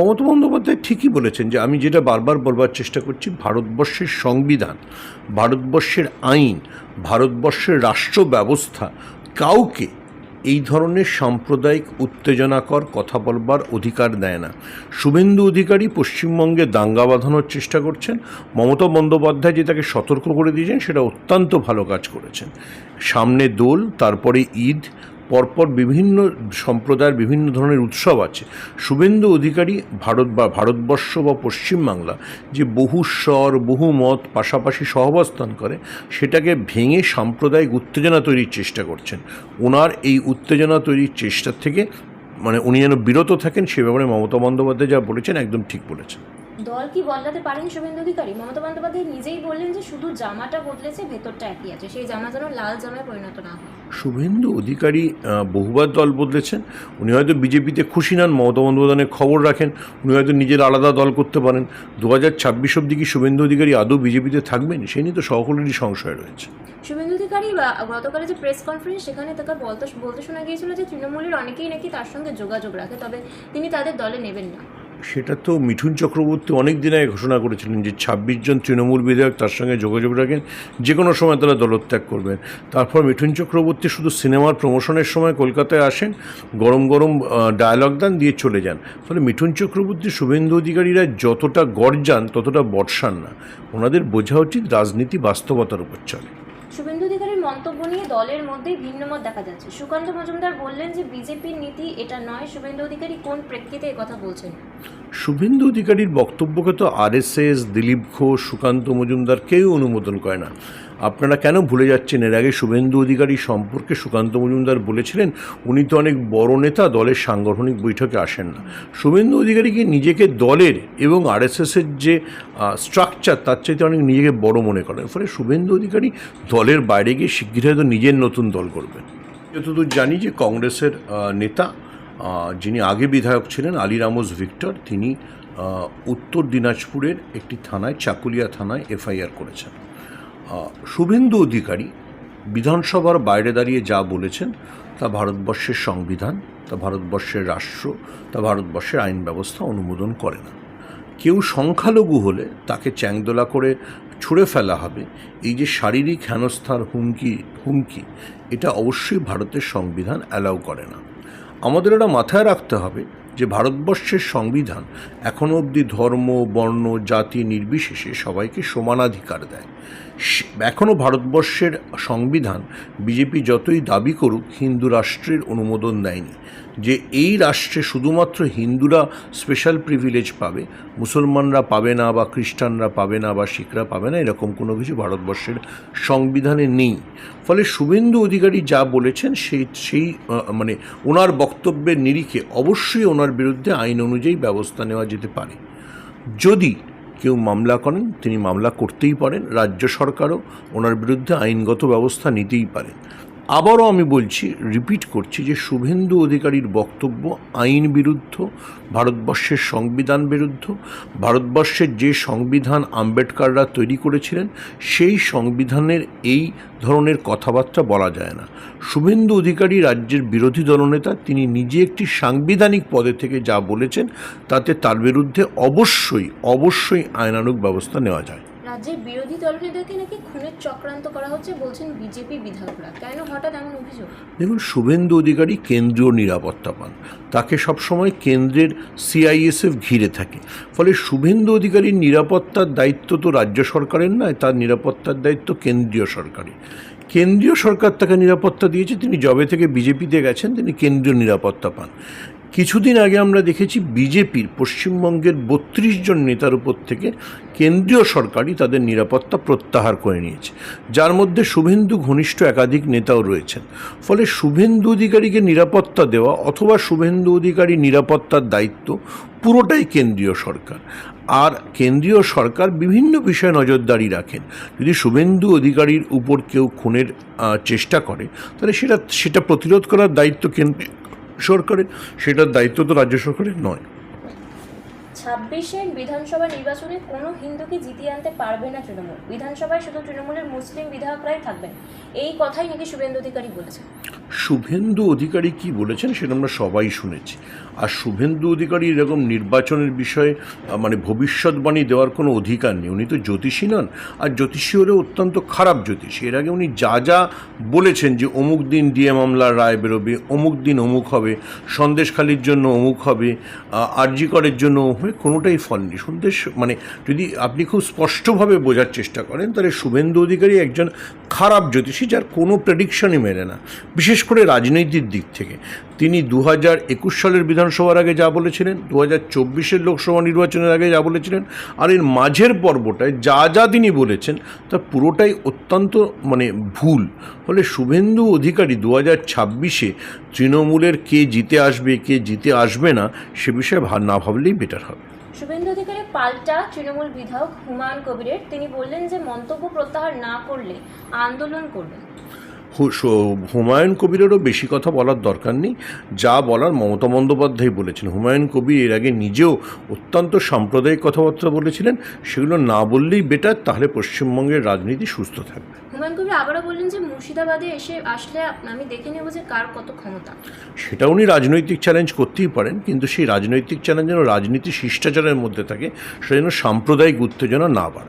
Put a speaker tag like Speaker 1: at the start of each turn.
Speaker 1: মমতা বন্দ্যোপাধ্যায় ঠিকই বলেছেন যে আমি যেটা বারবার বলবার চেষ্টা করছি, ভারতবর্ষের সংবিধান, ভারতবর্ষের আইন, ভারতবর্ষের রাষ্ট্র ব্যবস্থা কাউকে এই ধরনের সাম্প্রদায়িক উত্তেজনাকর কথা বলবার অধিকার দেয় না। শুভেন্দু অধিকারী পশ্চিমবঙ্গে দাঙ্গা বাঁধানোর চেষ্টা করছেন। মমতা বন্দ্যোপাধ্যায় যে তাকে সতর্ক করে দিয়েছেন, সেটা অত্যন্ত ভালো কাজ করেছেন। সামনে দোল, তারপরে ঈদ পরপর বিভিন্ন সম্প্রদায়ের বিভিন্ন ধরনের উৎসব আছে। শুভেন্দু অধিকারী ভারত বা ভারতবর্ষ বা পশ্চিমবাংলা যে বহু স্বর, বহু মত পাশাপাশি সহাবস্থান করে, সেটাকে ভেঙে সাম্প্রদায়িক উত্তেজনা তৈরির চেষ্টা করছেন। ওনার এই উত্তেজনা তৈরির চেষ্টা থেকে মানে উনি যেন বিরত থাকেন, সে ব্যাপারে মমতা বন্দ্যোপাধ্যায় যা বলেছেন একদম ঠিক বলেছেন।
Speaker 2: দল কি বদলাতে পারেন শুভেন্দু অধিকারী? মমতা বন্দ্যোপাধ্যায় নিজেই বললেন যে শুধু জামাটা বদলেছে ভেতরটা একই আছে। সেই জামা যেন লাল জামায় পরিণত না হয়।
Speaker 1: শুভেন্দু অধিকারী বহুবার দল বদলেছেন। উনি হয়তো বিজেপিতে খুশি নন মমতা বন্দ্যোপাধ্যায়ের খবর রাখেন। উনি হয়তো নিজের আলাদা দল করতে পারেন। দু হাজার ছাব্বিশ অব্দি কি শুভেন্দু অধিকারী আদৌ বিজেপিতে থাকবেন? সে নিয়ে তো সকলেরই সংশয় রয়েছে।
Speaker 2: শুভেন্দু অধিকারী বা গতকালে যে প্রেস কনফারেন্স সেখানে তাকে বলতে বলতে শোনা গিয়েছিল যে তৃণমূলের অনেকেই নাকি তার সঙ্গে যোগাযোগ রাখে তবে তিনি তাদের দলে নেবেন না।
Speaker 1: সেটা তো মিঠুন চক্রবর্তী অনেক দিন আগে ঘোষণা করেছিলেন যে ছাব্বিশ জন তৃণমূল বিধায়ক তার সঙ্গে যোগাযোগ রাখেন, যে কোনো সময় তারা দলত্যাগ করবেন। তারপর মিঠুন চক্রবর্তী শুধু সিনেমার প্রমোশনের সময় কলকাতায় আসেন, গরম গরম ডায়ালগ দান, দিয়ে চলে যান। ফলে মিঠুন চক্রবর্তী শুভেন্দু অধিকারীরা যতটা গর্জান, ততটা বর্ষান না। ওনাদের বোঝা উচিত রাজনীতি বাস্তবতার উপর চলে।
Speaker 2: শুভেন্দু অধিকারীর মন্তব্য নিয়ে দলের মধ্যেই ভিন্নমত দেখা যাচ্ছে। সুকান্ত মজুমদার বললেন যে, বিজেপির নীতি এটা নয়। শুভেন্দু অধিকারী কোন প্রেক্ষিতে কথা বলছেন?
Speaker 1: শুভেন্দু অধিকারীর বক্তব্যকে তো আরএসএস, দিলীপ ঘোষ, সুকান্ত মজুমদার কেউ অনুমোদন করে না। আপনারা কেন ভুলে যাচ্ছেন? এর আগে শুভেন্দু অধিকারী সম্পর্কে সুকান্ত মজুমদার বলেছিলেন, উনি তো অনেক বড় নেতা, দলের সাংগঠনিক বৈঠকে আসেন না। শুভেন্দু অধিকারীকে নিজেকে দলের এবং আরএসএসের যে স্ট্রাকচার তার চাইতে অনেক নিজেকে বড় মনে করেন? ফলে শুভেন্দু অধিকারী দলের বাইরে গিয়ে শিগগির হয়তো নিজের নতুন দল করবেন। যতদূর জানি যে কংগ্রেসের নেতা যিনি আগে বিধায়ক ছিলেন আলী রামোস ভিক্টর, তিনি উত্তর দিনাজপুরের একটি থানায়, চাকুলিয়া থানায় এফআইআর করেছেন। শুভেন্দু অধিকারী বিধানসভার বাইরে দাঁড়িয়ে যা বলেছেন তা ভারতবর্ষের সংবিধান, তা ভারতবর্ষের রাষ্ট্র, তা ভারতবর্ষের আইন ব্যবস্থা অনুমোদন করে না। কেউ সংখ্যালঘু হলে তাকে চ্যাংদোলা করে ছুঁড়ে ফেলা হবে। এই যে শারীরিক হেনস্থার হুমকি হুমকি, এটা অবশ্যই ভারতের সংবিধান অ্যালাউ করে না। আমাদের এটা মাথায় রাখতে হবে যে ভারতবর্ষের সংবিধান এখনও অবধি ধর্ম, বর্ণ, জাতি নির্বিশেষে সবাইকে সমানাধিকার দেয়। এখনও ভারতবর্ষের সংবিধান বিজেপি যতই দাবি করুক, হিন্দু রাষ্ট্রের অনুমোদন দেয়নি। যে এই রাষ্ট্রে শুধুমাত্র হিন্দুরা স্পেশাল প্রিভিলেজ পাবে, মুসলমানরা পাবে না বা খ্রিস্টানরা পাবে না বা শিখরা পাবে না, এরকম কোনো কিছু ভারতবর্ষের সংবিধানে নেই। ফলে শুভেন্দু অধিকারী যা বলেছেন, সেই সেই মানে ওনার বক্তব্যের নিরিখে অবশ্যই ওনার বিরুদ্ধে আইন অনুযায়ী ব্যবস্থা নেওয়া যেতে পারে। যদি কেউ মামলা করেন, তিনি মামলা করতেই পারেন, রাজ্য সরকারও ওনার বিরুদ্ধে আইনগত ব্যবস্থা নিতেই পারেন। আবারও আমি বলছি রিপিট করছি যে শুভেন্দু অধিকারীর বক্তব্য আইন বিরুদ্ধ, ভারতবর্ষের সংবিধান বিরুদ্ধ, ভারতবর্ষের যে সংবিধান আম্বেদকাররা তৈরি করেছিলেন, সেই সংবিধানের এই ধরনের কথাবার্তা বলা যায় না। শুভেন্দু অধিকারী রাজ্যের বিরোধী দলনেতা, তিনি নিজে একটি সাংবিধানিক পদে থেকে যা বলেছেন, তাতে তার বিরুদ্ধে অবশ্যই অবশ্যই আইনানুগ ব্যবস্থা নেওয়া যায়।
Speaker 2: রাজ্যের বিরোধী দলনেতাকে নাকি খুনের চক্রান্ত করা হচ্ছে বলছেন বিজেপি বিধায়করা। কেন? হঠাৎ এমন অভিযোগ?
Speaker 1: দেখুন, শুভেন্দু অধিকারী কেন্দ্রীয় নিরাপত্তা পান। তাকে সবসময় কেন্দ্রের সিআইএসএফ ঘিরে থাকে। ফলে শুভেন্দু অধিকারীর নিরাপত্তার দায়িত্ব তো রাজ্য সরকারের নয়, তার নিরাপত্তার দায়িত্ব কেন্দ্রীয় সরকারের। কেন্দ্রীয় সরকার তাকে নিরাপত্তা দিয়েছে, তিনি জবে থেকে বিজেপিতে গেছেন, তিনি কেন্দ্রীয় নিরাপত্তা পান। কিছুদিন আগে আমরা দেখেছি বিজেপির পশ্চিমবঙ্গের বত্রিশ জন নেতার উপর থেকে কেন্দ্রীয় সরকারই তাদের নিরাপত্তা প্রত্যাহার করে নিয়েছে। যার মধ্যে শুভেন্দু ঘনিষ্ঠ একাধিক নেতাও রয়েছেন। ফলে শুভেন্দু অধিকারীকে নিরাপত্তা দেওয়া অথবা শুভেন্দু অধিকারী নিরাপত্তার দায়িত্ব পুরোটাই কেন্দ্রীয় সরকার। আর কেন্দ্রীয় সরকার বিভিন্ন বিষয়ে নজরদারি রাখেন। যদি শুভেন্দু অধিকারীর উপর কেউ খুনের চেষ্টা করে, তাহলে সেটা সেটা প্রতিরোধ করার দায়িত্ব কেন্দ্রীয় সরকারের সেটার দায়িত্ব তো রাজ্য সরকারের নয়।
Speaker 2: ছাব্বিশের বিধানসভা নির্বাচনে কোনো হিন্দুকে জিতিয়ে আনতে পারবে না তৃণমূল। বিধানসভায় শুধু তৃণমূলের মুসলিম বিধায়করাই থাকবেন। এই কথাই নাকি শুভেন্দু অধিকারী বলেছেন।
Speaker 1: শুভেন্দু অধিকারী কি বলেছেন সেটা আমরা সবাই শুনেছি। আর শুভেন্দু অধিকারী এরকম নির্বাচনের বিষয়ে মানে ভবিষ্যৎবাণী দেওয়ার কোনো অধিকার নেই। উনি তো জ্যোতিষী নন। আর জ্যোতিষী হলেও অত্যন্ত খারাপ জ্যোতিষী। এর আগে উনি যা যা বলেছেন যে অমুক দিন ডিএ মামলার রায় বেরোবে, অমুক দিন অমুক হবে, সন্দেশখালির জন্য অমুক হবে আরজিকরের জন্য অমুক কোনোটাই কোনোটাই নেই। সন্দেশ মানে যদি আপনি খুব স্পষ্টভাবে বোঝার চেষ্টা করেন, তাহলে শুভেন্দু অধিকারী একজন খারাপ জ্যোতিষী যার কোনো প্রেডিকশনই মেলে না। বিশেষ করে রাজনৈতিক দিক থেকে। তিনি দু হাজার একুশ সালের বিধানসভার আগে যা বলেছিলেন দু হাজার চব্বিশের লোকসভা নির্বাচনের আগে যা বলেছিলেন, আর এর মাঝের পর্বটায় যা যা তিনি বলেছেন, তা পুরোটাই অত্যন্ত মানে ভুল। ফলে শুভেন্দু অধিকারী দু হাজার ছাব্বিশে তৃণমূলের কে জিতে আসবে, কে জিতে আসবে না, সে বিষয়ে না ভাবলেই বেটার হবে।
Speaker 2: শুভেন্দু অধিকারী পাল্টা তৃণমূল বিধায়ক হুমায়ুন কবিরের। তিনি বললেন যে মন্তব্য প্রত্যাহার না করলে আন্দোলন করবেন
Speaker 1: হুমায়ুন কবিরেরও বেশি কথা বলার দরকার নেই। যা বলার মমতা বন্দ্যোপাধ্যায় বলেছেন। হুমায়ুন কবির এর আগে নিজেও অত্যন্ত সাম্প্রদায়িক কথাবার্তা বলেছিলেন। সেগুলো না বললেই বেটার তাহলে পশ্চিমবঙ্গের রাজনীতি সুস্থ থাকবে।
Speaker 2: হুমায়ুন কবির আবারও বললেন যে মুর্শিদাবাদে এসে আসলে আমি দেখে নেব যে কার কত ক্ষমতা।
Speaker 1: সেটা উনি রাজনৈতিক চ্যালেঞ্জ করতেই পারেন কিন্তু সেই রাজনৈতিক চ্যালেঞ্জ যেন রাজনীতি শিষ্টাচারের মধ্যে থাকে সেটা যেন সাম্প্রদায়িক উত্তেজনা না বাড়ে